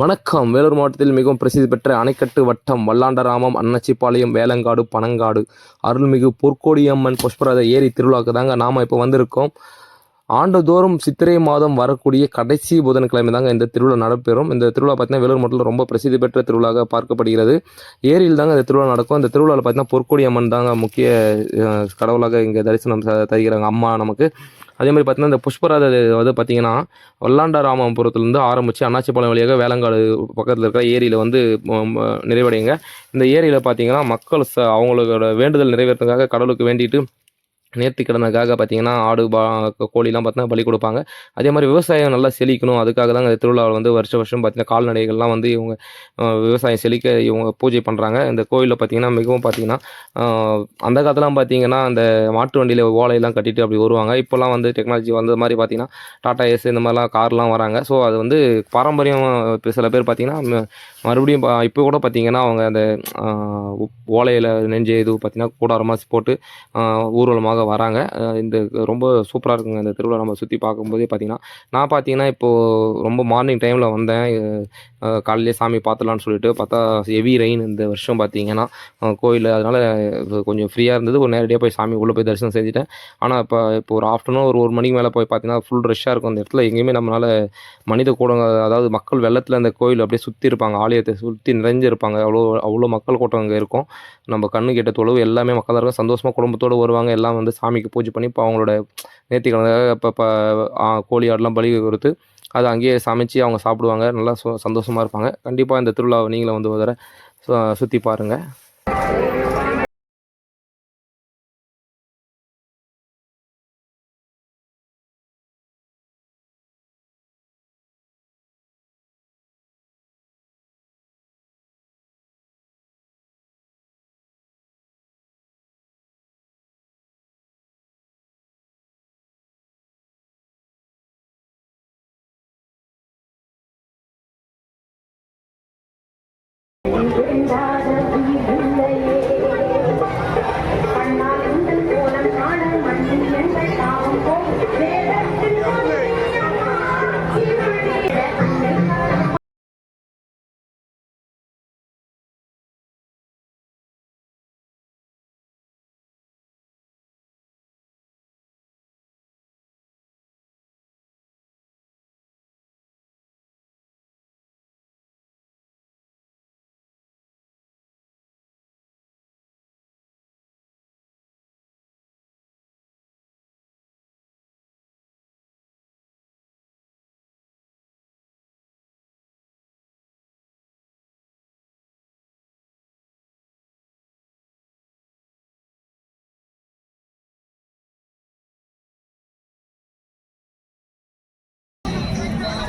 வணக்கம். வேலூர் மாவட்டத்தில் மிகவும் பிரசித்தி பெற்ற அணைக்கட்டு வட்டம் வல்லாண்டராமம் அன்னச்சிப்பாளையம் வேலங்காடு பனங்காடு அருள்மிகு பொற்கோடியம்மன் புஷ்பரத ஏரி திருவிழாவுக்கு தாங்க நாம் இப்போ வந்திருக்கோம். ஆண்டுதோறும் சித்திரை மாதம் வரக்கூடிய கடைசி புதன்கிழமை தாங்க இந்த திருவிழா நடைபெறும். இந்த திருவிழா பார்த்தீங்கன்னா வேலூர் மாவட்டத்தில் ரொம்ப பிரசித்தி பெற்ற திருவிழாவாக பார்க்கப்படுகிறது. ஏரியில் தாங்க இந்த திருவிழா நடக்கும். இந்த திருவிழாவில் பார்த்தீங்கன்னா பொற்கொடி அம்மன் தாங்க முக்கிய கடவுளாக இங்கே தரிசனம் தருகிறாங்க அம்மா நமக்கு. அதே மாதிரி பார்த்தீங்கன்னா இந்த புஷ்பராத வந்து பார்த்தீங்கன்னா வல்லாண்டராமபுரத்துலேருந்து ஆரம்பித்து அண்ணாச்சிப்பாளையம் வழியாக வேளங்காடு பக்கத்தில் இருக்கிற ஏரியில் வந்து நிறைவடையுங்க. இந்த ஏரியில் பார்த்தீங்கன்னா மக்கள் ச அவங்களோட வேண்டுதல் நிறைவேற்றுறதுக்காக கடவுளுக்கு வேண்டிட்டு நேர்த்தி கடனுக்காக பார்த்தீங்கன்னா ஆடு பா கோழிலாம் பார்த்தீங்கன்னா பலி கொடுப்பாங்க. அதே மாதிரி விவசாயம் நல்லா செழிக்கணும். அதுக்காக தான் இந்த திருவிழாவில் வந்து வருஷ வருஷம் பார்த்தீங்கன்னா கால்நடைகள்லாம் வந்து இவங்க விவசாயம் செழிக்க இவங்க பூஜை பண்ணுறாங்க இந்த கோயிலில் பார்த்தீங்கன்னா மிகவும் பார்த்தீங்கன்னா அந்த காலத்தெலாம் பார்த்தீங்கன்னா அந்த மாட்டு வண்டியில் ஓலையெல்லாம் கட்டிட்டு அப்படி வருவாங்க. இப்போல்லாம் வந்து டெக்னாலஜி வந்த மாதிரி பார்த்தீங்கன்னா டாடா ஏஸ் இந்த மாதிரிலாம் கார்லாம் வராங்க. ஸோ அது வந்து பாரம்பரியம் இப்போ சில பேர் பார்த்தீங்கன்னா ம- மறுபடியும் பா- இப்போ கூட பார்த்தீங்கன்னா அவங்க அந்த ஓலையில் நெஞ்ச இது பார்த்தீங்கன்னா கூடாரமாக போட்டு ஊர்வலமாக வராங்க. இந்த ரொம்ப சூப்பராக இருக்குங்க. இந்த திருவிழா நம்ம சுற்றி பார்க்கும்போதே பார்த்தீங்கன்னா நான் பார்த்தீங்கன்னா இப்போது ரொம்ப மார்னிங் டைமில் வந்தேன். காலையிலே சாமி பார்த்துலான்னு சொல்லிட்டு பார்த்தா ஹெவி ரெயின் இந்த வருஷம் பார்த்தீங்கன்னா கோயில் அதனால் கொஞ்சம் ஃப்ரீயாக இருந்தது. ஒரு நேரடியாக போய் சாமி உள்ளே போய் தரிசனம் செஞ்சுட்டேன். ஆனால் இப்போ இப்போ ஒரு ஆஃப்டர்நூன் ஒரு ஒரு மணிக்கு மேலே போய் பார்த்தீங்கன்னா ஃபுல் ரஷ்ஷாக இருக்கும். அந்த இடத்துல எங்கேயுமே நம்மளால் மனித கூடம் அதாவது மக்கள் வெள்ளத்தில் அந்த கோயில் அப்படியே சுற்றி இருப்பாங்க. ஆலயத்தை சுற்றி நிறைஞ்சிருப்பாங்க. அவ்வளோ அவ்வளோ மக்கள் கூட்டம் அங்கே இருக்கும். நம்ம கண்ணு கேட்ட தொழுவு எல்லாமே மக்கள் இருக்கும். சந்தோஷமாக குடும்பத்தோடு வருவாங்க. எல்லாம் வந்து சாமிக்கு பூஜை பண்ணி இப்போ அவங்களோட நேர்த்திக்கிழமை இப்போ இப்போ கோழி ஆடெலாம் பலி கொடுத்து அதை அங்கேயே சமைச்சு அவங்க சாப்பிடுவாங்க. நல்லா சந்தோஷமாக இருப்பாங்க. கண்டிப்பாக இந்த திருவிழாவை நீங்களும் வந்து வர சு- சுற்றி பாருங்கள் Everybody